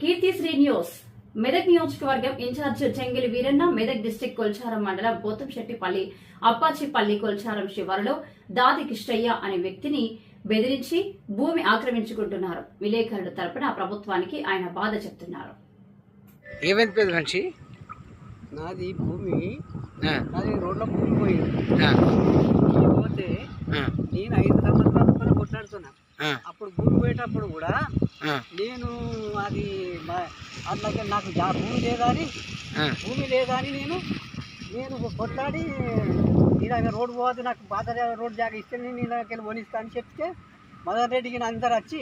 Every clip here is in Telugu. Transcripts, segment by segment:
కీర్తిశ్రీ న్యూస్. మెదక్ నియోజకవర్గం ఇన్ఛార్జ్ చెంగిలి వీరన్న మెదక్ డిస్టిక్ కొల్చారం మండలం పోతంశెట్టిపల్లి అప్పాచిపల్లి కొల్చారం శివారులో దాది కిష్టయ్య అనే వ్యక్తిని బెదిరించి భూమి ఆక్రమించుకుంటున్నారు. విలేకరుల తరపున ప్రభుత్వానికి ఆయన బాధ చెప్తున్నారు. ఏమైంది నాది భూమి. ఆ, నాది రోడ్ల భూమి పోయింది పోతే నేను ఐదు సంవత్సరాల కొట్లాడుతున్నా. అప్పుడు భూమి పోయేటప్పుడు కూడా నేను అది అట్లాగే నాకు జా భూమి లేదా అని ఆ, భూమి లేదా అని నేను నేను కొట్లాడి నేను రోడ్డు పోవద్దు నాకు పాత రోడ్డు జాగా ఇస్తే నేను ఇలాగ వనిస్తా అని చెప్తే మదన్ రెడ్డికి అందరు వచ్చి.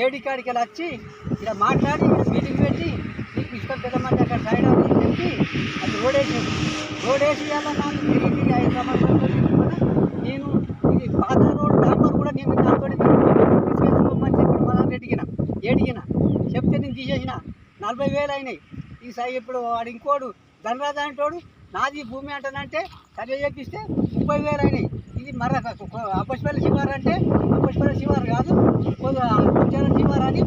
ఏడికాడికి వెళ్ళి వచ్చి ఇలా మాట్లాడి మీటింగ్ పెట్టి నీకు ఇష్టం పెద్ద మంది అక్కడ సైడ్ అని చెప్పి అది రోడ్ వేసి రోడ్ వేసి నాకు తిరిగి ఐదు సంవత్సరాలు. నేను ఇది పాత రోడ్ డాంబర్ కూడా నేను నాతో తీసుకెళ్ళిపోమని చెప్పిన మదన్ రెడ్డికి ఏడిగిన చెప్తే నేను తీసేసిన. నలభై వేలు అయినాయి. ఈ సై ఇప్పుడు వాడు ఇంకోడు ధనరాజు అంటోడు నాది భూమి అంటానంటే సర్వే చేపిస్తే ముప్పై వేలు అయినాయి. ఇది మర అప్పటిపల్లి శివారు అంటే అప్పటిపల్లి శివారు కాదు కొంచెం శివారు అని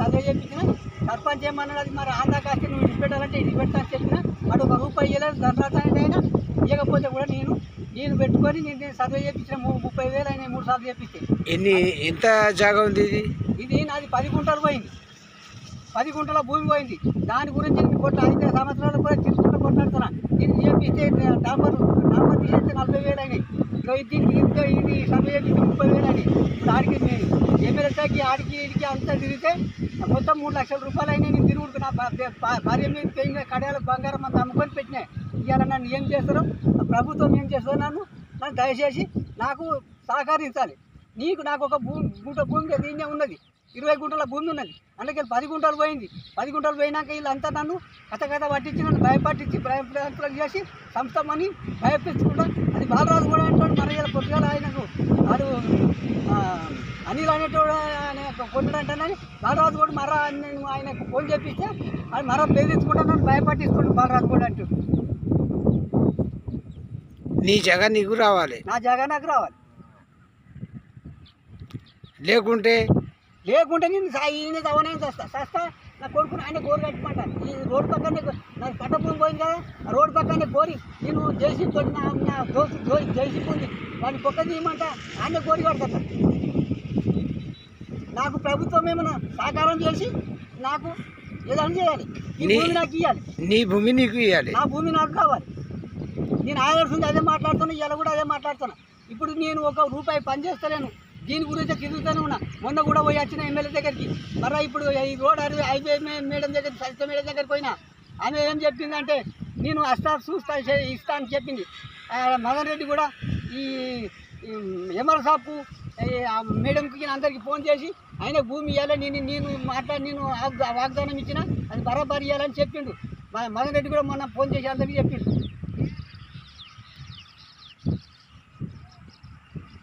సర్వే చేపించిన. సర్పంచ్ ఏమన్నాడు అది మరి ఆంధ్ర కాస్త నువ్వు ఇది పెట్టాలంటే ఇది పెట్టాలని చెప్పిన. వాడు ఒక రూపాయి ఇవ్వలేదు ధనరాజు అంటే అయినా. ఇవ్వకపోతే కూడా నేను నేను పెట్టుకొని నేను సర్వే చేయించిన ముప్పై వేలు అయినాయి మూడు సార్లు చేపిస్తే. ఎన్ని ఎంత జాగా ఉంది ఇది? ఇది నాది పది గుంటలు పోయింది. పది గుంటల భూమి పోయింది. దాని గురించి నేను కొట్ల ఐదు సంవత్సరాలు కూడా తీసుకుంటూ కొట్లాడుతున్నా. దీన్ని చేపిస్తే డాంబర్ డాంబర్ తీసేస్తే నలభై వేలు అయినాయి ఇది దీనికి ఇంత ఇది సర్వే చేపిస్తే ముప్పై వేలు అయినాయి ఇప్పుడు ఆడికి ఎమ్మెల్యేకి ఆడికి ఇడికి అంతా తిరిగితే మొత్తం మూడు లక్షల రూపాయలు అయినాయి. నేను తిరుగుడు నా భార్య మీద పెయిన్ కడియాల బంగారం అంతా అమ్ముకొని పెట్టినాయి ఇవాళ నన్ను ఏం చేస్తారో ప్రభుత్వం ఏం చేస్తుందో నన్ను నన్ను దయచేసి నాకు సహకరించాలి. నీకు నాకు ఒక భూమి గుంట భూమి దీన్నే ఉన్నది. ఇరవై గుంటల భూమి ఉన్నది. అందుకే పది గుంటలు పోయింది. పది గుంటలు పోయినాక వీళ్ళంతా నన్ను కథ కథ పట్టించి నన్ను భయపట్టించి భయప్రయంతులు చేసి సంస్థమని భయపించుకుంటా అది బాలరాజు కూడా అంటాడు మన ఇలా పొద్దుగాల ఆయనకు వాడు అనిల్ అనేటోడు ఆయన కొట్టాడంటానని బాలరాజు కూడా మర నేను ఆయనకు ఫోన్ చేపిస్తే అది మర బెదిరించుకుంటా నన్ను భయపట్టిస్తుండు బాలరాజు కూడా అంటూ నీ జాగా నీకు రావాలి. నా జాగా నాకు రావాలి. లేకుంటే లేకుంటే నేను ఈయన తవనని చేస్తా? చేస్తా? నా కొడుకుని ఆయన గోరు కట్టమంట ఈ రోడ్డు పక్కనే నాకు పట్ట భూమి పోయింది కదా ఆ రోడ్డు పక్కనే కోరి నేను జేసీ తోటి నా నా దోస్తు జేసీ ఉంది వాడిని పొక్క తీయమంట ఆయన గోరి కడతా నాకు ప్రభుత్వం ఏమైనా సహకారం చేసి నాకు ఏదైనా చేయాలి. ఈ నీ- భూమి నాకు ఇవ్వాలి నీ భూమి నీకు ఇవ్వాలి నా భూమి నాకు కావాలి. నేను ఆయాల్సింది అదే మాట్లాడుతున్నా ఇలా కూడా అదే మాట్లాడుతున్నా. ఇప్పుడు నేను ఒక రూపాయి పని చేస్తలేను. దీని గురించి తిరుగుతూనే ఉన్నా. మొన్న కూడా పోయి వచ్చిన ఎమ్మెల్యే దగ్గరికి. మరి ఇప్పుడు ఈ రోడ్ అరవై హైవే మేడం దగ్గర సరిత మేడం దగ్గరికి పోయినా. ఆమె ఏం చెప్పిందంటే నేను వస్తా చూస్తా ఇస్తా అని చెప్పింది. మదన్ రెడ్డి కూడా ఈ ఎమర్ షాపు మేడంకి అందరికి ఫోన్ చేసి ఆయన భూమి ఇవ్వాలి నేను నేను మాట్లాడి నేను వాగ్దా- వాగ్దానం ఇచ్చిన అది బరాబర్ ఇవ్వాలని చెప్పిండు. మదన్ రెడ్డి కూడా మొన్న ఫోన్ చేసి అందరికీ చెప్పిండు.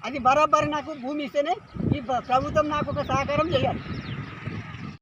అది బరాబర్ నాకు భూమి ఇస్తేనే ఈ ప్రభుత్వం నాకు ఒక సహకారం చేయాలి.